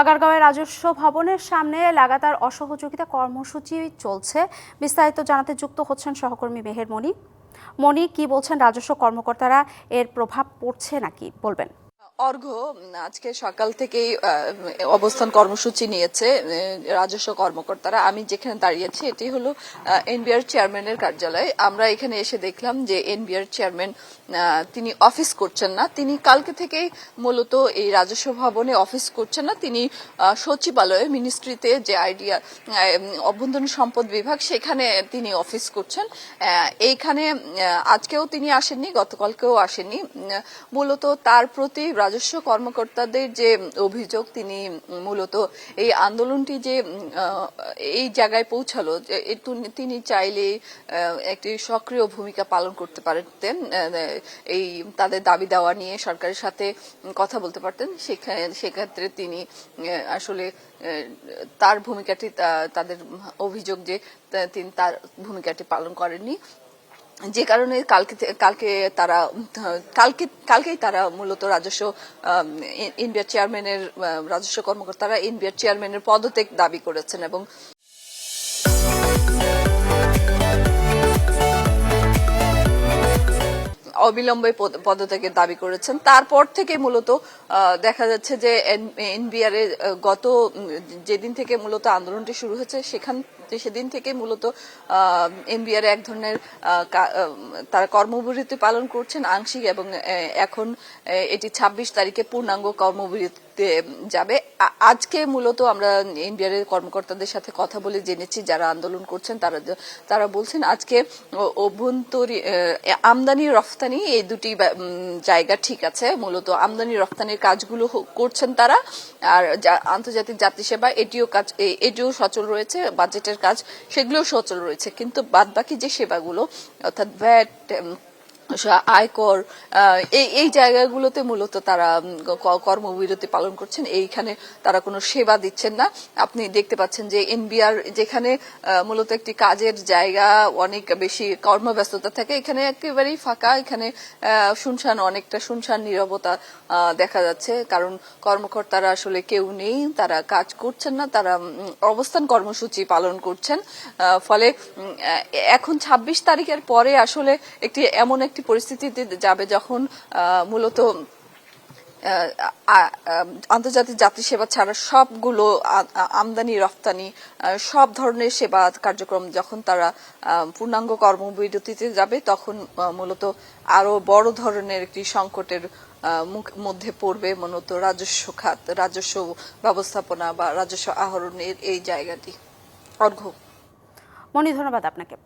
আগারগাঁওয়ের রাজস্ব ভবনের সামনে লাগাতার অসহযোগিতা কর্মসূচি চলছে। বিস্তারিত জানাতে যুক্ত হচ্ছেন সহকর্মী মেহের মণি। মণি, কি বলছেন? রাজস্ব কর্মকর্তারা এর প্রভাব পড়ছে নাকি? বলবেন। অর্ঘ আজকে সকাল থেকেই অবস্থান কর্মসূচি নিয়েছে রাজস্ব কর্মকর্তারা। আমি যেখানে দাঁড়িয়েছি, এটি হলো এনবিআর চেয়ারম্যানের কার্যালয়। আমরা এখানে এসে দেখলাম যে এনবিআর চেয়ারম্যান তিনি অফিস করছেন না। তিনি কালকে থেকেই মূলত এই রাজস্ব ভবনে অফিস করছেন না। তিনি সচিবালয়ে মিনিস্ট্রিতে যে আইডিয়া অভ্যন্তরীণ সম্পদ বিভাগ, সেখানে তিনি অফিস করছেন। এইখানে আজকেও তিনি আসেননি, গতকালকেও আসেননি। মূলত তার প্রতি রাজস্ব কর্মকর্তাদের যে অভিযোগ, তিনি মূলত এই আন্দোলনটি যে এই জায়গায় পৌঁছালো তিনি চাইলে একটি সক্রিয় ভূমিকা পালন করতে পারতেন এই তাদের দাবি দেওয়া নিয়ে সরকারের সাথে কথা বলতে পারতেন। সেক্ষেত্রে তিনি আসলে তার ভূমিকাটি তাদের অভিযোগ যে তিনি তার ভূমিকাটি পালন করেননি। যে কারণে কালকে কালকে তারা, কালকে, কালকেই তারা মূলত রাজস্ব ইন্ডিয়ার চেয়ারম্যানের রাজস্ব কর্মকর্তারা ইন্ডিয়ার চেয়ারম্যানের পদত্যাগ দাবি করেছেন এবং অবিলম্বে পদ- পদত্যাগের দাবি করেছেন। তারপর থেকে মূলত দেখা যাচ্ছে যে এনবিআর এর গত যেদিন থেকে মূলত আন্দোলনটি শুরু হয়েছে, সেখান, সেদিন থেকে মূলত এনবিআর এক ধরনের তারা কর্মবিরতি পালন করছেন আংশিক এবং এখন এটি ছাব্বিশ তারিখে পূর্ণাঙ্গ কর্মবিরতিতে যাবে। আজকে মূলত আমরা এনবিআর এর কর্মকর্তাদের সাথে কথা বলে জেনেছি, যারা আন্দোলন করছেন, তারা তারা বলছেন আজকে অভ্যন্তরী আমদানি, রফতানি এই দুটি জায়গা ঠিক আছে। মূলত আমদানি, রফতানির কাজগুলো করছেন তারা। আর আন্তর্জাতিক যাত্রী সেবা এটিও কাজ এটিও সচল রয়েছে, বাজেটের কাজ সেগুলোও সচল রয়েছে। কিন্তু বাদবাকি যে সেবাগুলো, অর্থাৎ ভ্যাট আয়কর এই এই জায়গাগুলোতে মূলত তারা কর্মবিরতি পালন করছেন। এইখানে তারা কোনো সেবা দিচ্ছেন না। আপনি দেখতে পাচ্ছেন যে এনবিআর যেখানে মূলত একটি কাজের জায়গা, অনেক বেশি কর্মব্যস্ততা থাকে, এখানে একেবারেই ফাঁকা। এখানে শুনশান, অনেকটা শুনশান নিরবতা দেখা যাচ্ছে। কারণ কর্মকর্তারা আসলে কেউ নেই, তারা কাজ করছেন না, তারা অবস্থান কর্মসূচি পালন করছেন। ফলে এখন ২৬ তারিখের পরে আসলে একটি, এমন একটি পরিস্থিতিতে যাবে যখন মূলত আন্তর্জাতিক যাত্রী সেবা ছাড়া সবগুলো আমদানি, রফতানি সব ধরনের সেবা কার্যক্রম যখন তারা পূর্ণাঙ্গ কর্মবিরতিতে যাবে, তখন মূলত আরও বড় ধরনের একটি সংকটের মধ্যে পড়বে মূলত রাজস্ব খাত, রাজস্ব ব্যবস্থাপনা বা রাজস্ব আহরণের এই জায়গাটি। অর্ঘ্য। মণি ধন্যবাদ আপনাকে।